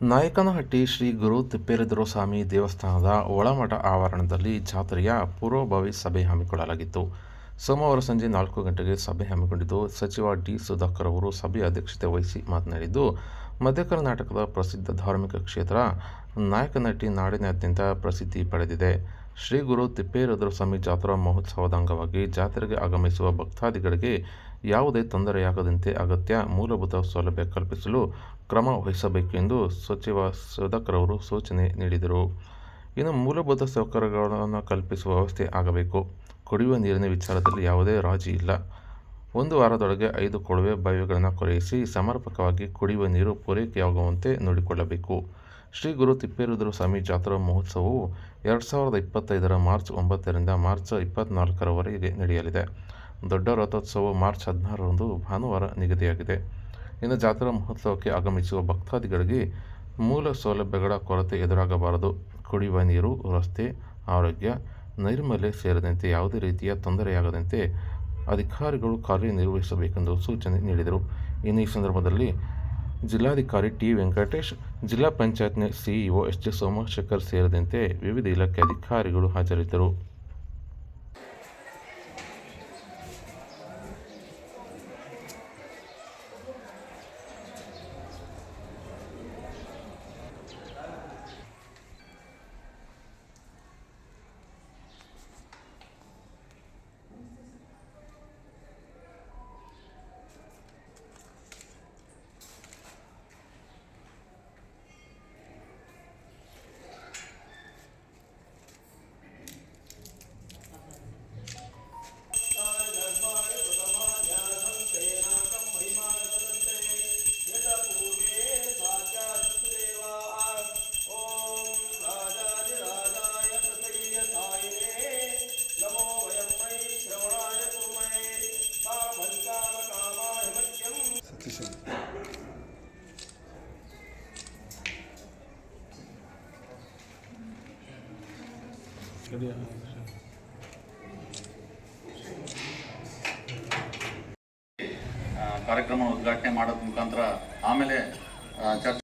ನಾಯಕನಹಟ್ಟಿ ಶ್ರೀ ಗುರು ತಿಪ್ಪೇರುದ್ರ ಸ್ವಾಮಿ ದೇವಸ್ಥಾನದ ಒಳಮಠ ಆವರಣದಲ್ಲಿ ಜಾತ್ರೆಯ ಪೂರ್ವಭಾವಿ ಸಭೆ ಹಮ್ಮಿಕೊಳ್ಳಲಾಗಿತ್ತು. ಸೋಮವಾರ ಸಂಜೆ ನಾಲ್ಕು ಗಂಟೆಗೆ ಸಭೆ ಹಮ್ಮಿಕೊಂಡಿದ್ದು, ಸಚಿವ ಡಿ ಸುಧಾಕರ್ ಅವರು ಸಭೆಯ ಅಧ್ಯಕ್ಷತೆ ವಹಿಸಿ ಮಾತನಾಡಿದ್ದು, ಮಧ್ಯ ಕರ್ನಾಟಕದ ಪ್ರಸಿದ್ಧ ಧಾರ್ಮಿಕ ಕ್ಷೇತ್ರ ನಾಯಕನಹಟ್ಟಿ ನಾಡಿನಾದ್ಯಂತ ಪ್ರಸಿದ್ಧಿ ಪಡೆದಿದೆ. ಶ್ರೀ ಗುರು ತಿಪ್ಪೇರುದ್ರ ಸ್ವಾಮಿ ಜಾತ್ರಾ ಮಹೋತ್ಸವದ ಅಂಗವಾಗಿ ಜಾತ್ರೆಗೆ ಆಗಮಿಸುವ ಭಕ್ತಾದಿಗಳಿಗೆ ಯಾವುದೇ ತೊಂದರೆಯಾಗದಂತೆ ಅಗತ್ಯ ಮೂಲಭೂತ ಸೌಲಭ್ಯ ಕಲ್ಪಿಸಲು ಕ್ರಮ ವಹಿಸಬೇಕು ಎಂದು ಸಚಿವ ಸುಧಾಕರ್ ಅವರು ಸೂಚನೆ ನೀಡಿದರು. ಇನ್ನು ಮೂಲಭೂತ ಸೌಕರ್ಯಗಳನ್ನು ಕಲ್ಪಿಸುವ ವ್ಯವಸ್ಥೆ ಆಗಬೇಕು. ಕುಡಿಯುವ ನೀರಿನ ವಿಚಾರದಲ್ಲಿ ಯಾವುದೇ ರಾಜಿ ಇಲ್ಲ. ಒಂದು ವಾರದೊಳಗೆ ಐದು ಕೊಳವೆ ಬಾವಿಗಳನ್ನು ಕೊರೆಯಿಸಿ ಸಮರ್ಪಕವಾಗಿ ಕುಡಿಯುವ ನೀರು ಪೂರೈಕೆಯಾಗುವಂತೆ ನೋಡಿಕೊಳ್ಳಬೇಕು. ಶ್ರೀ ಗುರು ತಿಪ್ಪೇರುದ್ರ ಸ್ವಾಮಿ ಜಾತ್ರಾ ಮಹೋತ್ಸವವು ಎರಡು ಸಾವಿರದ ಇಪ್ಪತ್ತೈದರ ಮಾರ್ಚ್ ಒಂಬತ್ತರಿಂದ ಮಾರ್ಚ್ ಇಪ್ಪತ್ತ್ನಾಲ್ಕರವರೆಗೆ ನಡೆಯಲಿದೆ. ದೊಡ್ಡ ರಥೋತ್ಸವ ಮಾರ್ಚ್ ಹದಿನಾರರಂದು ಭಾನುವಾರ ನಿಗದಿಯಾಗಿದೆ. ಇನ್ನು ಜಾತ್ರಾ ಮಹೋತ್ಸವಕ್ಕೆ ಆಗಮಿಸುವ ಭಕ್ತಾದಿಗಳಿಗೆ ಮೂಲ ಸೌಲಭ್ಯಗಳ ಕೊರತೆ ಎದುರಾಗಬಾರದು. ಕುಡಿಯುವ ನೀರು, ರಸ್ತೆ, ಆರೋಗ್ಯ, ನೈರ್ಮಲ್ಯ ಸೇರಿದಂತೆ ಯಾವುದೇ ರೀತಿಯ ತೊಂದರೆಯಾಗದಂತೆ ಅಧಿಕಾರಿಗಳು ಕಾರ್ಯನಿರ್ವಹಿಸಬೇಕೆಂದು ಸೂಚನೆ ನೀಡಿದರು. ಇನ್ನು ಈ ಸಂದರ್ಭದಲ್ಲಿ ಜಿಲ್ಲಾಧಿಕಾರಿ ಟಿ ವೆಂಕಟೇಶ್ ಜಿಲ್ಲಾ ಪಂಚಾಯತ್ನ ಸಿಇಒ ಎಸ್ ಸೋಮಶೇಖರ್ ಸೇರಿದಂತೆ ವಿವಿಧ ಇಲಾಖೆ ಅಧಿಕಾರಿಗಳು ಹಾಜರಿದ್ದರು. ಕಾರ್ಯಕ್ರಮ ಉದ್ಘಾಟನೆ ಮಾಡೋದ್ರ ಮುಖಾಂತರ ಆಮೇಲೆ ಚರ್ಚೆ